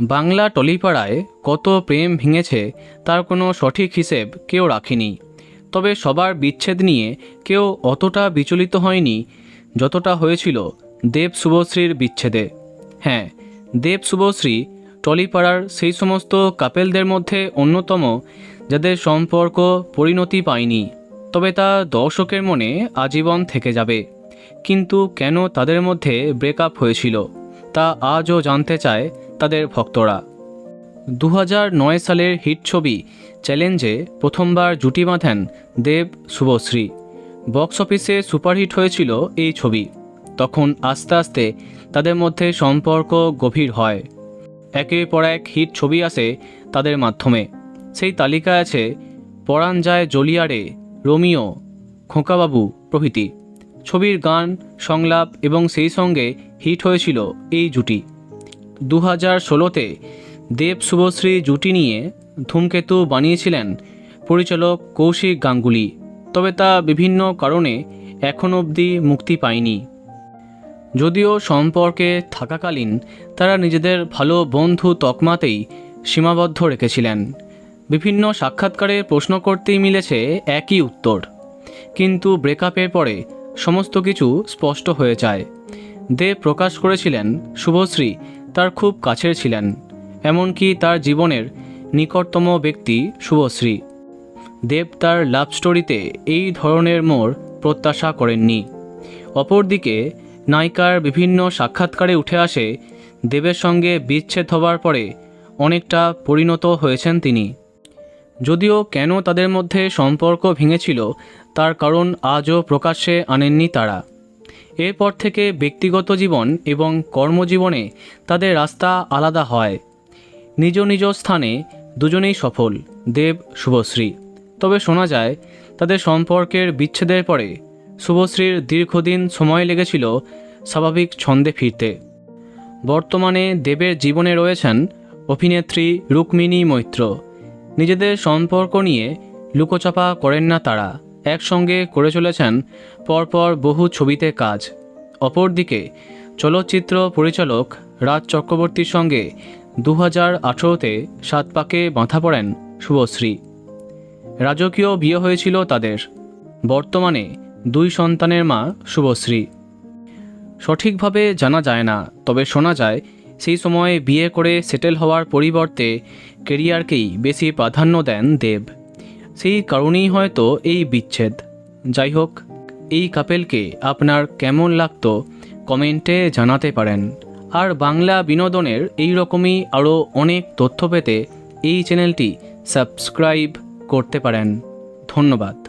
বাংলা টলিপাড়ায় কত প্রেম ভেঙেছে, তার কোনো সঠিক হিসেব কেউ রাখেনি। তবে সবার বিচ্ছেদ নিয়ে কেউ অতটা বিচলিত হয়নি, যতটা হয়েছিল দেব শুভশ্রীর বিচ্ছেদে। হ্যাঁ দেব শুভশ্রী টলিপাড়ার সেই সমস্ত কাপেলদের মধ্যে অন্যতম, যাদের সম্পর্ক পরিণতি পায়নি। তবে তা দর্শকের মনে আজীবন থেকে যাবে। কিন্তু কেন তাদের মধ্যে ব্রেকআপ হয়েছিল, তা আজও জানতে চায় তাদের ভক্তরা। দু সালের হিট ছবি চ্যালেঞ্জে প্রথমবার জুটি বাঁধেন দেব শুভশ্রী। বক্স অফিসে সুপারহিট হয়েছিল এই ছবি। তখন আস্তে আস্তে তাদের মধ্যে সম্পর্ক গভীর হয়। একের পর এক হিট ছবি আসে তাদের মাধ্যমে। সেই তালিকায় আছে পরাণ যায় জলিয়ারে, রোমিও, খোকাবাবু প্রভৃতি। ছবির গান, সংলাপ এবং সেই সঙ্গে হিট হয়েছিল এই জুটি। দু হাজার ষোলোতে দেব শুভশ্রী জুটি নিয়ে ধূমকেতু বানিয়েছিলেন পরিচালক কৌশিক গাঙ্গুলি, তবে তা বিভিন্ন কারণে এখন অবধি মুক্তি পায়নি। যদিও সম্পর্কে থাকাকালীন তারা নিজেদের ভালো বন্ধু তকমাতেই সীমাবদ্ধ রেখেছিলেন। বিভিন্ন সাক্ষাৎকারে প্রশ্ন করতেই মিলেছে একই উত্তর, কিন্তু ব্রেকআপের পরে সমস্ত কিছু স্পষ্ট হয়ে যায়। দেব প্রকাশ করেছিলেন, শুভশ্রী, তার খুব কাছের ছিলেন, এমনকি তার জীবনের নিকটতম ব্যক্তি শুভশ্রী। দেব তার লাভ স্টোরিতে এই ধরনের মোড় প্রত্যাশা করেননি। অপরদিকে, নায়িকার বিভিন্ন সাক্ষাৎকারে উঠে আসে, দেবের সঙ্গে বিচ্ছেদ হবার পরে অনেকটা পরিণত হয়েছেন তিনি। যদিও কেন তাদের মধ্যে সম্পর্ক ভেঙেছিল, তার কারণ আজও প্রকাশ্যে আনেননি তারা। এরপর থেকে ব্যক্তিগত জীবন এবং কর্মজীবনে তাদের রাস্তা আলাদা হয়। নিজ নিজ স্থানে দুজনেই সফল। দেব, শুভশ্রী। তবে শোনা যায়, তাদের সম্পর্কের বিচ্ছেদের পরে শুভশ্রীর দীর্ঘদিন সময় লেগেছিল স্বাভাবিক ছন্দে ফিরতে। বর্তমানে দেবের জীবনে রয়েছেন অভিনেত্রী রুক্মিণী মৈত্র। নিজেদের সম্পর্ক নিয়ে লুকোচাপা করেন না তারা। একসঙ্গে করে চলেছেন পরপর বহু ছবিতে কাজ। অপরদিকে চলচ্চিত্র পরিচালক রাজ চক্রবর্তীর সঙ্গে দু হাজার আঠেরোতে সাত পাকে বাঁধা পড়েন শুভশ্রী। রাজকীয় বিয়ে হয়েছিল তাদের। বর্তমানে দুই সন্তানের মা শুভশ্রী। সঠিকভাবে জানা যায় না, তবে শোনা যায় সেই সময় বিয়ে করে সেটেল হওয়ার পরিবর্তে কেরিয়ারকেই বেশি প্রাধান্য দেন দেব। সেই কারণেই হয়তো এই বিচ্ছেদ। যাই হোক এই কাপেলকে আপনার কেমন লাগতো কমেন্টে জানাতে পারেন। আর বাংলা বিনোদনের এই রকমই আরও অনেক তথ্য পেতে এই চ্যানেলটি সাবস্ক্রাইব করতে পারেন। ধন্যবাদ।